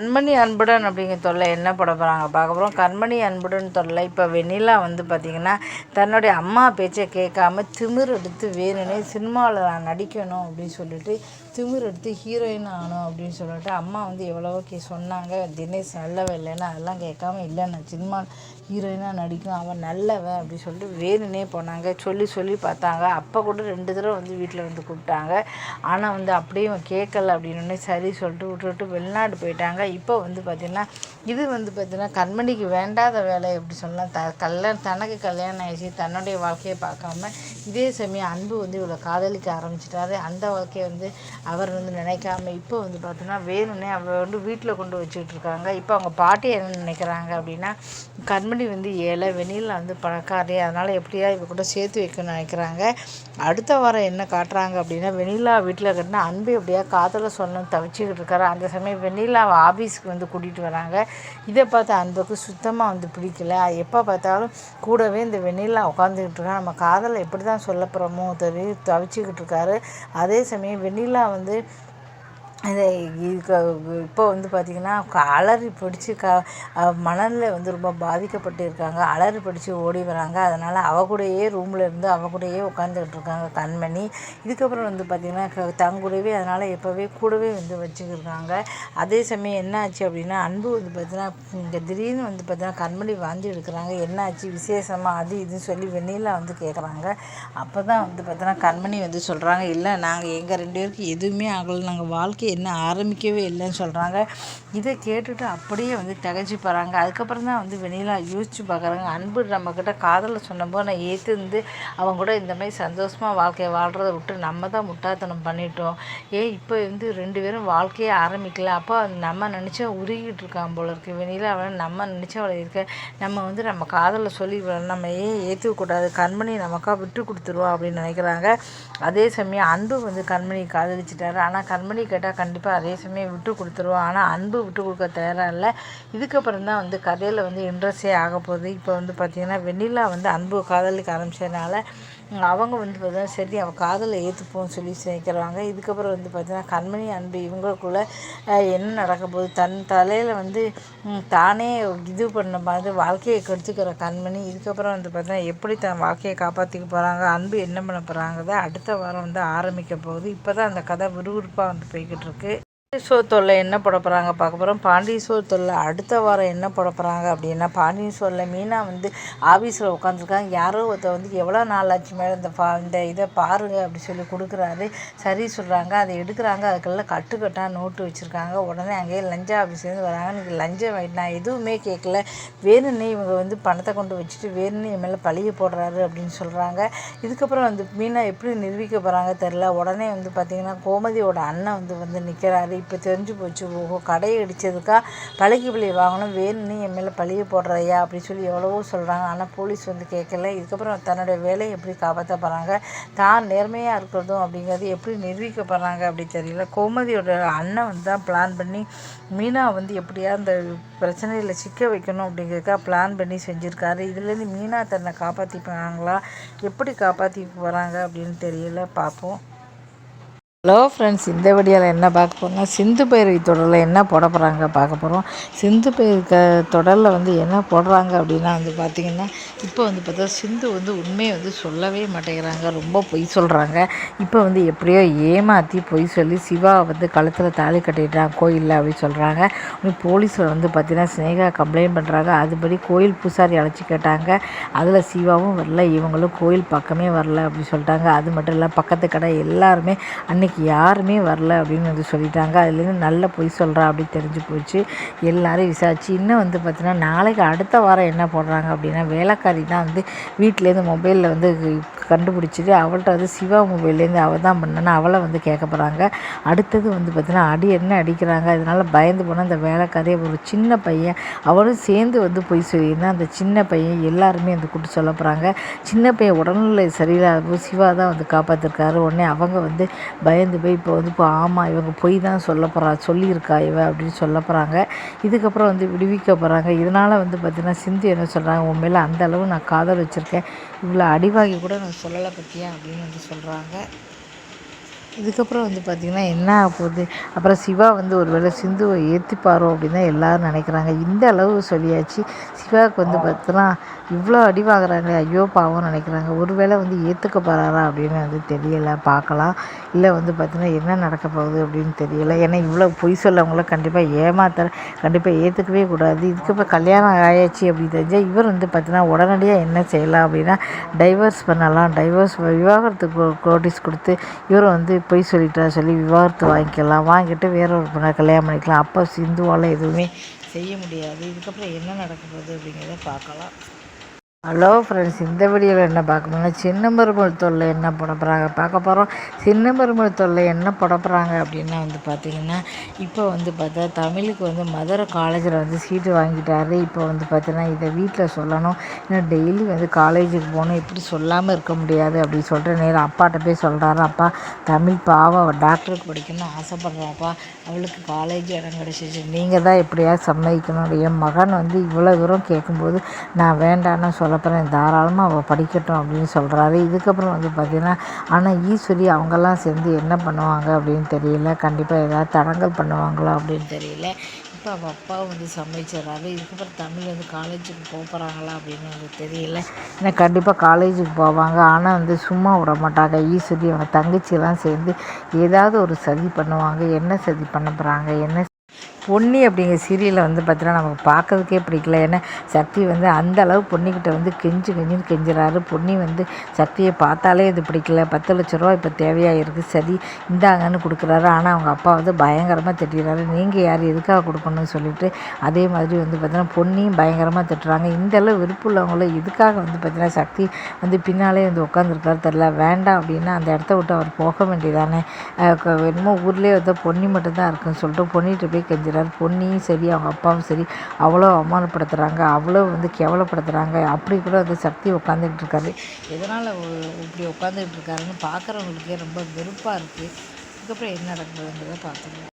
கண்மணி அன்புடன் அப்படிங்கிற தொல்லை என்ன போட போகிறாங்க பார்க்க போகிறோம் கண்மணி அன்புடன் தொல்லை. இப்போ வெண்ணிலா வந்து பார்த்திங்கன்னா தன்னுடைய அம்மா பேச்சை கேட்காம திமிர் எடுத்து வேணும்னே சினிமாவில் நான் நடிக்கணும் அப்படின்னு சொல்லிட்டு திமிர் எடுத்து ஹீரோயின் ஆனோம் அப்படின்னு சொல்லிட்டு அம்மா வந்து எவ்வளவோ கே சொன்னாங்க தினேஷ் நல்லவன் இல்லைன்னு அதெல்லாம் கேட்காம இல்லை நான் சினிமா ஹீரோயினாக நடிக்கும் அவன் நல்லவன் அப்படின்னு சொல்லிட்டு வேணுனே போனாங்க. சொல்லி சொல்லி பார்த்தாங்க. அப்போ கூட ரெண்டு தடவை வந்து வீட்டில் வந்து கூப்பிட்டாங்க. ஆனால் வந்து அப்படியே அவன் கேட்கல அப்படின்னு சரி சொல்லிட்டு விட்டுவிட்டு வெளிநாடு போயிட்டாங்க. இப்போ வந்து பார்த்திங்கன்னா இது வந்து பார்த்திங்கன்னா கண்மணிக்கு வேண்டாத வேலை எப்படி சொல்லலாம். த கல்யாணம் தனக்கு கல்யாணம் ஆயிடுச்சு. தன்னுடைய வாழ்க்கையை பார்க்காம இதே சமயம் அன்பு வந்து இவ்வளோ காதலிக்க ஆரம்பிச்சிட்டாரு. அந்த வாழ்க்கையை வந்து அவர் வந்து நினைக்காம இப்போ வந்து பார்த்தோன்னா வேணும்னே அவள் வந்து வீட்டில் கொண்டு வச்சுக்கிட்டு இருக்காங்க. இப்போ அவங்க பாட்டி என்ன நினைக்கிறாங்க அப்படின்னா கண்மணி வந்து ஏழை வெண்ணிலா வந்து பணக்காரி அதனால் எப்படியா இவ கூட சேர்த்து வைக்கணும்னு நினைக்கிறாங்க. அடுத்த வாரம் என்ன காட்டுறாங்க அப்படின்னா வெண்ணிலா வீட்டில் கட்டினா அன்பு எப்படியா காதலை சொல்லணும்னு தவிச்சிக்கிட்டு இருக்காரு. அந்த சமயம் வெண்ணிலாவை ஆஃபீஸ்க்கு வந்து கூட்டிகிட்டு வராங்க. இதை பார்த்து அன்புக்கு சுத்தமாக வந்து பிடிக்கல. எப்போ பார்த்தாலும் கூடவே இந்த வெண்ணிலா உட்காந்துக்கிட்டு இருக்கா. நம்ம காதலை எப்படி தான் சொல்ல போகிறோமோ தவிச்சிக்கிட்டு இருக்காரு. அதே சமயம் வெண்ணிலா வந்து இது இதுக்கு இப்போ வந்து பார்த்திங்கன்னா அலறி பிடிச்சி க மணலில் வந்து ரொம்ப பாதிக்கப்பட்டு இருக்காங்க அலறி பிடிச்சி ஓடி வராங்க. அதனால் அவள் கூடயே ரூமில் இருந்து அவள் கூடயே உட்காந்துக்கிட்டு இருக்காங்க கண்மணி. இதுக்கப்புறம் வந்து பார்த்திங்கன்னா க தங்கூடவே அதனால் எப்போவே கூடவே வந்து வச்சுக்கிருக்காங்க. அதே சமயம் என்ன ஆச்சு அப்படின்னா அன்பு வந்து பார்த்திங்கன்னா இங்கே திடீர்னு வந்து பார்த்திங்கன்னா கண்மணி வாந்தி எடுக்கிறாங்க. என்ன ஆச்சு விசேஷமாக அது இதுன்னு சொல்லி வெண்ணிலா வந்து கேட்குறாங்க அப்போ தான் வந்து பார்த்தோன்னா கண்மணி வந்து சொல்கிறாங்க இல்லை நாங்கள் எங்கள் ரெண்டு பேருக்கு எதுவுமே ஆகலை. நாங்கள் வாழ்க்கை என்ன ஆரம்பிக்கவே இல்லைன்னு சொல்கிறாங்க இதை கேட்டுட்டு அப்படியே வந்து திகச்சு போகிறாங்க அதுக்கப்புறம் தான் வந்து வெண்ணிலா யோசிச்சு பார்க்குறாங்க. அன்பு நம்மக்கிட்ட காதலை சொன்னபோது நான் ஏற்றுந்து அவங்க கூட இந்த மாதிரி சந்தோஷமாக வாழ்க்கையை வாழ்கிறத விட்டு நம்ம தான் முட்டாள்தனம் பண்ணிட்டோம். ஏ இப்போ வந்து ரெண்டு பேரும் வாழ்க்கையே ஆரம்பிக்கல. அப்போ நம்ம நினச்சா உருகிட்டு இருக்கான் போல இருக்குது வெண்ணிலா அவளை நம்ம நினச்சா அவளை இருக்க. நம்ம வந்து நம்ம காதலில் சொல்லி நம்ம ஏன் ஏற்றுக்கக்கூடாது கண்மணி நமக்காக விட்டு கொடுத்துருவோம் அப்படின்னு நினைக்கிறாங்க. அதே சமயம் அன்பு வந்து கண்மணி காதலிச்சிட்டாரு. ஆனால் கண்மணி கேட்டால் கண்டிப்பாக அதே சமயம் விட்டு கொடுத்துருவோம். ஆனால் அன்பு விட்டு கொடுக்க தயாராக இல்லை. இதுக்கப்புறம் தான் வந்து கதையில் வந்து இன்ட்ரெஸ்டே ஆக போகுது. இப்போ வந்து பார்த்திங்கன்னா வெண்ணிலா வந்து அன்பு காதலிக்க ஆரம்பித்ததுனால அவங்க வந்து பார்த்தீங்கன்னா சரி அவள் காதலை ஏற்றுப்போம்னு சொல்லி நினைக்கிறாங்க இதுக்கப்புறம் வந்து பார்த்திங்கன்னா கண்மணி அன்பு இவங்களுக்குள்ள என்ன நடக்க போகுது? தன் தலையில் வந்து தானே இது பண்ண மாதிரி வாழ்க்கையை கெடுத்துக்கிற கண்மணி. இதுக்கப்புறம் வந்து பார்த்தீங்கன்னா எப்படி தன் வாழ்க்கையை காப்பாற்றிக்க போகிறாங்க அன்பு என்ன பண்ண போகிறாங்கிறத அடுத்த வாரம் வந்து ஆரம்பிக்க போகுது. இப்போ தான் அந்த கதை விறுவிறுப்பாக வந்து போய்கிட்டு இருக்கு. பாண்டியன் தொல்லை என்ன போட போகிறாங்க பார்க்க போகிறோம் பாண்டியன் தொல்லை அடுத்த வாரம் என்ன போட போகிறாங்க அப்படின்னா பாண்டியசோரில் மீனா வந்து ஆஃபீஸில் உட்காந்துருக்காங்க யாரோ ஒருத்தர் வந்து எவ்வளோ நாள் ஆச்சு மேலே இந்த பா இந்த இதை பாருங்க அப்படி சொல்லி கொடுக்குறாரு. சரி சொல்கிறாங்க அதை எடுக்கிறாங்க. அதுக்கெல்லாம் கட்டுக்கட்டாக நோட்டு வச்சுருக்காங்க. உடனே அங்கேயே லஞ்ச ஆஃபீஸ்லேருந்து வராங்க. எனக்கு லஞ்சம் வாங்கிட்டு நான் எதுவுமே கேட்கல. வேணும்னே இவங்க வந்து பணத்தை கொண்டு வச்சுட்டு வேணும்னு என் மேலே பழிய போடுறாரு அப்படின்னு சொல்கிறாங்க இதுக்கப்புறம் வந்து மீனா எப்படி நிரூபிக்க போகிறாங்க தெரில உடனே வந்து பார்த்திங்கன்னா கோமதியோட அண்ணன் வந்து வந்து நிற்கிறாரு இப்போ தெரிஞ்சு போச்சு ஓஹோ கடையை அடித்ததுக்கா பழகி பிள்ளை வாங்கணும் வேணும்னு என் மேலே பழிய போடுறையா அப்படின்னு சொல்லி எவ்வளவோ சொல்கிறாங்க ஆனால் போலீஸ் வந்து கேட்கல. இதுக்கப்புறம் தன்னுடைய வேலையை எப்படி காப்பாற்ற போகிறாங்க தான் நேர்மையாக இருக்கிறதும் அப்படிங்கிறது எப்படி நிரூபிக்க போகிறாங்க அப்படி தெரியல. கோமதியோட அண்ணன் வந்து தான் பிளான் பண்ணி மீனா வந்து எப்படியா அந்த பிரச்சனையில் சிக்க வைக்கணும் அப்படிங்கிறக்கா பிளான் பண்ணி செஞ்சுருக்காரு. இதுலேருந்து மீனா தன்னை காப்பாற்றிப்பாங்களா எப்படி காப்பாற்றி போகிறாங்க அப்படின்னு தெரியல. பார்ப்போம். ஹலோ ஃப்ரெண்ட்ஸ் இந்த வழியால் என்ன பார்க்க போகிறோம்னா சிந்து பயிர் தொடரில் என்ன போட போகிறாங்க பார்க்க போகிறோம் சிந்து பயிர் க தொடரில் வந்து என்ன போடுறாங்க அப்படின்னா வந்து பார்த்திங்கன்னா இப்போ வந்து பார்த்தா சிந்து வந்து உண்மையை வந்து சொல்லவே மாட்டேங்கிறாங்க. ரொம்ப பொய் சொல்கிறாங்க இப்போ வந்து எப்படியோ ஏமாற்றி பொய் சொல்லி சிவா வந்து கழுத்தில் தாலி கட்டிட்டான் கோயிலில் அப்படின்னு சொல்கிறாங்க போலீஸில் வந்து பார்த்திங்கன்னா ஸ்னேகா கம்ப்ளைண்ட் பண்ணுறாங்க அதுபடி கோயில் பூசாரி அழைச்சி கேட்டாங்க. அதில் சிவாவும் வரல இவங்களும் கோயில் பக்கமே வரல அப்படின்னு சொல்லிட்டாங்க. அது மட்டும் இல்லை பக்கத்து கடை எல்லாருமே அன்றைக்கி இன்றைக்கி யாருமே வரல அப்படின்னு வந்து சொல்லிட்டாங்க. அதுலேருந்து நல்ல பொய் சொல்கிறா அப்படின்னு தெரிஞ்சு போச்சு. எல்லோரும் விசாரிச்சு. இன்னும் வந்து பார்த்தீங்கன்னா நாளைக்கு அடுத்த வாரம் என்ன போடுறாங்க அப்படின்னா வேலைக்காரி தான் வந்து வீட்டிலேருந்து மொபைலில் வந்து கண்டுபிடிச்சிட்டு அவள்கிட்ட வந்து சிவா மொபைல்லேருந்து அவள் தான் பண்ணனா அவளை வந்து கேட்க போகிறாங்க அடுத்தது வந்து பார்த்திங்கன்னா அடி என்ன அடிக்கிறாங்க அதனால் பயந்து போனால் அந்த வேலைக்காரையே ஒரு சின்ன பையன் அவளும் சேர்ந்து வந்து போய் சொல்லியிருந்தேன் அந்த சின்ன பையன் எல்லாருமே வந்து கூப்பிட்டு சொல்ல போகிறாங்க சின்ன பையன் உடல்நிலை சரியில்லாத போது சிவா தான் வந்து காப்பாற்றிருக்காரு உடனே அவங்க வந்து பயந்து போய் இப்போ வந்து இப்போ ஆமாம் இவங்க பொய் தான் சொல்ல போகிறா சொல்லியிருக்கா இவ அப்படின்னு சொல்ல போகிறாங்க இதுக்கப்புறம் வந்து விடுவிக்க போகிறாங்க இதனால் வந்து பார்த்திங்கன்னா சிந்து என்ன சொல்கிறாங்க உன் மேலே அந்த அளவு நான் காதல் வச்சுருக்கேன். இவ்வளோ அடிவாகி கூட நான் சொல்லலை பற்றியா அப்படின்னு வந்து சொல்கிறாங்க இதுக்கப்புறம் வந்து பார்த்திங்கன்னா என்ன ஆக போகுது? அப்புறம் சிவா வந்து ஒரு வேளை சிந்துவை ஏற்றிப்பாரோ அப்படின்னு தான் எல்லோரும் நினைக்கிறாங்க. இந்த அளவு சொல்லியாச்சு. சிவாவுக்கு வந்து பார்த்தோன்னா இவ்வளோ அடி வாங்குறாங்களே ஐயோ பாவம் நினைக்கிறாங்க. ஒரு வேளை வந்து ஏற்றுக்க போகிறாரா அப்படின்னு வந்து தெரியலை பார்க்கலாம். இல்லை வந்து பார்த்தீங்கன்னா என்ன நடக்க போகுது அப்படின்னு தெரியலை. ஏன்னா இவ்வளோ பொய் சொல்லவங்கள கண்டிப்பாக ஏமாத்த கண்டிப்பாக ஏற்றுக்கவே கூடாது. இதுக்கப்புறம் கல்யாணம் ஆயாச்சு அப்படின்னு தெரிஞ்சால் இவர் வந்து பார்த்தீங்கன்னா உடனடியாக என்ன செய்யலாம் அப்படின்னா டைவர்ஸ் பண்ணலாம். டைவர்ஸ் விவாகரத்துக்கு நோட்டீஸ் கொடுத்து இவர் வந்து பொய் சொல்லிட்டா சொல்லி விவாகரத்து வாங்கிக்கலாம். வாங்கிட்டு வேற ஒரு பொண்ணை கல்யாணம் பண்ணிக்கலாம். அப்போ சிந்துவால் எதுவுமே செய்ய முடியாது. இதுக்கப்புறம் என்ன நடக்க போகுது அப்படிங்கிறத பார்க்கலாம். ஹலோ ஃப்ரெண்ட்ஸ் இந்த வீடியோவில் என்ன பார்க்க போனால் சின்ன மருமகள் தொல்லை என்ன போட போகிறாங்க பார்க்க போகிறோம் சின்ன மருமகள் தொல்லை என்ன போட போகிறாங்க அப்படின்னா வந்து பார்த்திங்கன்னா இப்போ வந்து பார்த்தா தமிழுக்கு வந்து மதுரை காலேஜில் வந்து சீட்டு வாங்கிட்டாரு. இப்போ வந்து பார்த்தீங்கன்னா இதை வீட்டில் சொல்லணும். ஏன்னா டெய்லி வந்து காலேஜுக்கு போகணும். இப்படி சொல்லாமல் இருக்க முடியாது அப்படின்னு சொல்லிட்டு நேரம் அப்பாட்ட போய் சொல்கிறாரு அப்பா தமிழ் பாவம். அவள் டாக்டருக்கு படிக்கணும்னு ஆசைப்பட்றாப்பா. அவளுக்கு காலேஜ் இடம் கிடச்சிச்சு. நீங்கள் தான் எப்படியாவது சம்மதிக்கணும். என் மகன் வந்து இவ்வளோ தூரம் கேட்கும்போது நான் வேண்டான்னு சொல்ல சொல்லப்போனால் தாராளமாக அவள் படிக்கட்டும் அப்படின்னு சொல்கிறாரு இதுக்கப்புறம் வந்து பார்த்திங்கன்னா ஆனால் ஈஸ்வரி அவங்கெல்லாம் சேர்ந்து என்ன பண்ணுவாங்க அப்படின்னு தெரியல. கண்டிப்பாக ஏதாவது தடங்கல் பண்ணுவாங்களோ அப்படின்னு தெரியல. இப்போ அவள் அப்பா வந்து சமைச்சிடறாரு. இதுக்கப்புறம் தமிழ் வந்து காலேஜுக்கு போக போகிறாங்களா அப்படின்னு வந்து தெரியல. ஏன்னா கண்டிப்பாக காலேஜுக்கு போவாங்க. ஆனால் வந்து சும்மா விட மாட்டாங்க. ஈஸ்வரி அவங்க தங்கச்சியெல்லாம் சேர்ந்து ஏதாவது ஒரு சதி பண்ணுவாங்க. என்ன சதி பண்ண போகிறாங்க என்ன பொன்னி அப்படிங்கிற சீரியலில் வந்து பார்த்தீங்கன்னா நமக்கு பார்க்கறதுக்கே பிடிக்கல. ஏன்னா சக்தி வந்து அந்த அளவு பொன்னிக்கிட்ட வந்து கெஞ்சு கெஞ்சுன்னு கெஞ்சுறாரு. பொன்னி வந்து சக்தியை பார்த்தாலே இது பிடிக்கல. பத்து லட்ச ரூபா இப்போ தேவையாக இருக்குது சரி இந்தாங்கன்னு கொடுக்குறாரு. ஆனால் அவங்க அப்பா வந்து பயங்கரமாக திட்டுறாரு நீங்கள் யார்? எதுக்காக கொடுக்கணும்னு சொல்லிட்டு அதே மாதிரி வந்து பார்த்தீங்கன்னா பொன்னியும் பயங்கரமாக திட்டுறாங்க. இந்தளவு விருப்பம் உள்ளவங்களும் எதுக்காக வந்து பார்த்தீங்கன்னா சக்தி வந்து பின்னாலே வந்து உட்காந்துருக்காரு தெரில வேண்டாம் அப்படின்னா அந்த இடத்த விட்டு அவர் போக வேண்டியதானே? என்னமோ ஊர்லேயே வந்து பொன்னி மட்டும்தான் இருக்குன்னு சொல்லிட்டு பொன்னிட்டு போய் கெஞ்சுறாரு. செய்கிறார் பொன்னியும் சரி அவங்க அப்பாவும் சரி அவ்வளோ அவமானப்படுத்துகிறாங்க அவ்வளோ வந்து கேவலப்படுத்துகிறாங்க அப்படி கூட வந்து சக்தி உட்காந்துக்கிட்டு இருக்காரு. எதனால் இப்படி உட்காந்துக்கிட்டு இருக்காருன்னு பார்க்குறவங்களுக்கே ரொம்ப வெறுப்பாக இருக்குது இதுக்கப்புறம் என்ன நடக்குதுங்கிறத பார்த்துக்கலாம்.